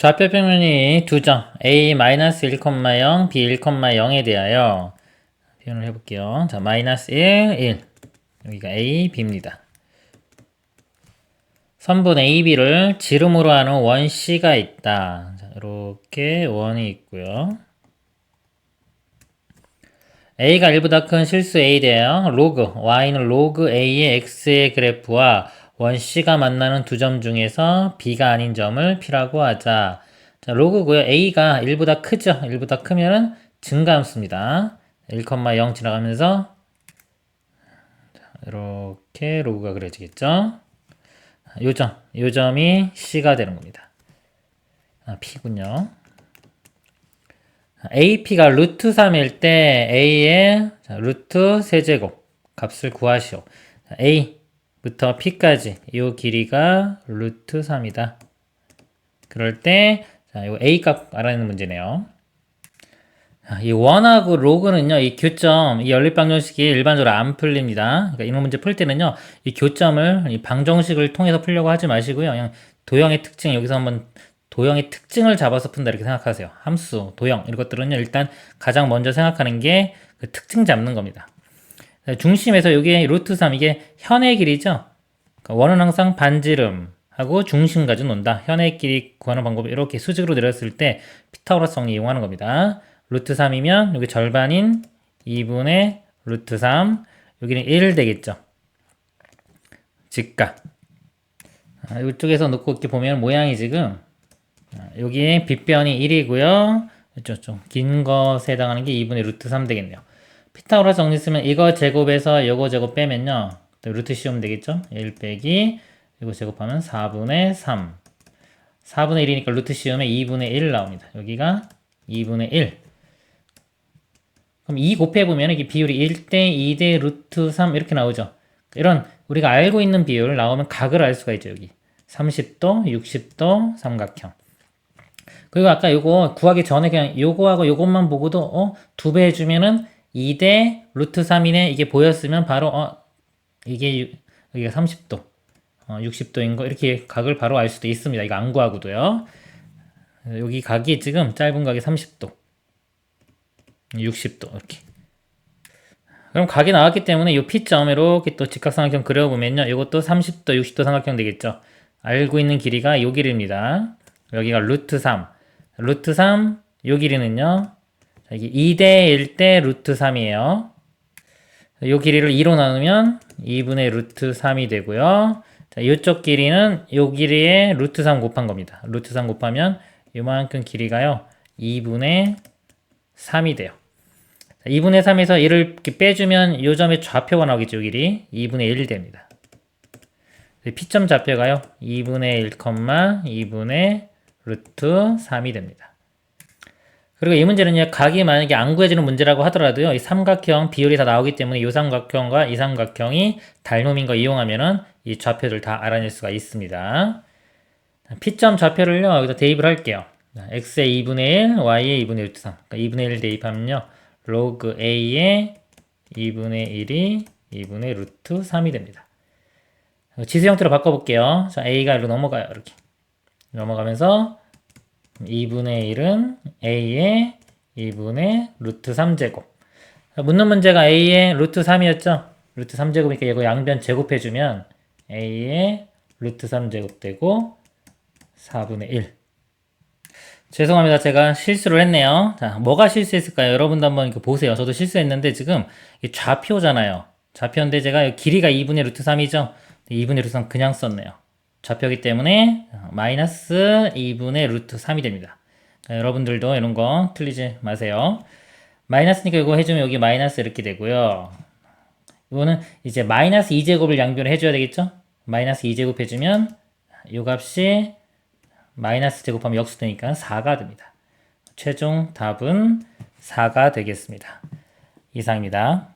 좌표 평면이 두 점 a-1,0, b1,0에 대하여 표현을 해볼게요. 자, 마이너스 1, 1. 여기가 a, b입니다. 선분 a, b를 지름으로 하는 원 c가 있다. 자, 이렇게 원이 있고요. a가 1보다 큰 실수 a 대하여 로그 y는 로그 a의 x의 그래프와 원 c가 만나는 두 점 중에서 b가 아닌 점을 p라고 하자. 자, 로그고요. a가 1보다 크죠. 1보다 크면은 증가함수입니다. 1,0 지나가면서 자, 이렇게 로그가 그려지겠죠. 요 점, 요 점이 c가 되는 겁니다. 아, p군요. AP가 루트 3일 때 A의 자, 루트 세제곱 값을 구하시오. 자, A 부터 P까지 이 길이가 루트 3이다. 그럴 때 자, 이 A 값 알아내는 문제네요. 자, 이 원하고 로그는요, 이 교점, 이 연립방정식이 일반적으로 안 풀립니다. 그러니까 이런 문제 풀 때는요, 이 교점을 이 방정식을 통해서 풀려고 하지 마시고요. 그냥 도형의 특징 여기서 한번 도형의 특징을 잡아서 푼다 이렇게 생각하세요. 함수, 도형 이런 것들은요 일단 가장 먼저 생각하는 게 그 특징 잡는 겁니다. 중심에서 여기 루트 3 이게 현의 길이죠. 그러니까 원은 항상 반지름 하고 중심까지 논다. 현의 길이 구하는 방법을 이렇게 수직으로 내렸을 때 피타고라스 정리 이용하는 겁니다. 루트 3이면 여기 절반인 2분의 루트 3 여기는 1 되겠죠. 직각. 아, 이쪽에서 놓고 이렇게 보면 모양이 지금 여기 빗변이 1이고요. 이쪽 좀긴 것에 해당하는 게 2분의 루트 3 되겠네요. 피타고라스 정리 쓰면 이거 제곱에서 이거 제곱 빼면요. 루트 씌우면 되겠죠? 1 빼기 이거 제곱하면 4분의 3. 4분의 1이니까 루트 씌우면 2분의 1 나옵니다. 여기가 2분의 1. 그럼 2 곱해보면 이게 비율이 1대 2대 루트 3 이렇게 나오죠. 이런 우리가 알고 있는 비율 나오면 각을 알 수가 있죠. 여기 30도, 60도 삼각형. 그리고 아까 요거 구하기 전에 그냥 요거하고 요것만 보고도 어, 두 배 해주면은 2대 루트 3이네 이게 보였으면 바로 어, 이게 여기가 30도, 어, 60도인 거 이렇게 각을 바로 알 수도 있습니다. 이거 안 구하고도요. 여기 각이 지금 짧은 각이 30도, 60도 이렇게. 그럼 각이 나왔기 때문에 이 P점 이렇게 또 직각삼각형 그려보면요. 이것도 30도, 60도 삼각형 되겠죠. 알고 있는 길이가 이 길이입니다. 여기가 루트 3. 루트 3, 요 길이는요. 여기 2대 1대 루트 3이에요. 요 길이를 2로 나누면 2분의 루트 3이 되고요. 자, 요쪽 길이는 요 길이에 루트 3 곱한 겁니다. 루트 3 곱하면 요만큼 길이가요. 2분의 3이 돼요. 자, 2분의 3에서 1을 이렇게 빼주면 요 점의 좌표가 나오겠죠. 요 길이 2분의 1 됩니다. P점 좌표가요. 2분의 1, 2분의 루트 3이 됩니다. 그리고 이 문제는요, 각이 만약에 안 구해지는 문제라고 하더라도요, 이 삼각형 비율이 다 나오기 때문에 이 삼각형과 이 삼각형이 닮음인 거 이용하면은 이 좌표들 다 알아낼 수가 있습니다. P점 좌표를요, 여기다 대입을 할게요. x의 2분의 1, y의 2분의 루트 3. 그러니까 2분의 1 대입하면요, 로그 a의 2분의 1이 2분의 루트 3이 됩니다. 지수 형태로 바꿔볼게요. 자, a가 이로 넘어가요, 이렇게. 넘어가면서 2분의 1은 a의 2분의 루트 3제곱. 묻는 문제가 a의 루트 3이었죠? 루트 3제곱이니까 이거 양변 제곱해주면 a의 루트 3제곱 되고 4분의 1. 죄송합니다. 제가 실수를 했네요. 자, 뭐가 실수했을까요? 여러분도 한번 보세요. 저도 실수했는데 지금 좌표잖아요. 좌표인데 제가 길이가 2분의 루트 3이죠? 2분의 루트 3 그냥 썼네요. 좌표기 때문에 마이너스 2분의 루트 3이 됩니다. 여러분들도 이런 거 틀리지 마세요. 마이너스니까 이거 해주면 여기 마이너스 이렇게 되고요. 이거는 이제 마이너스 2제곱을 양변을 해줘야 되겠죠? 마이너스 2제곱 해주면 이 값이 마이너스 제곱하면 역수되니까 4가 됩니다. 최종 답은 4가 되겠습니다. 이상입니다.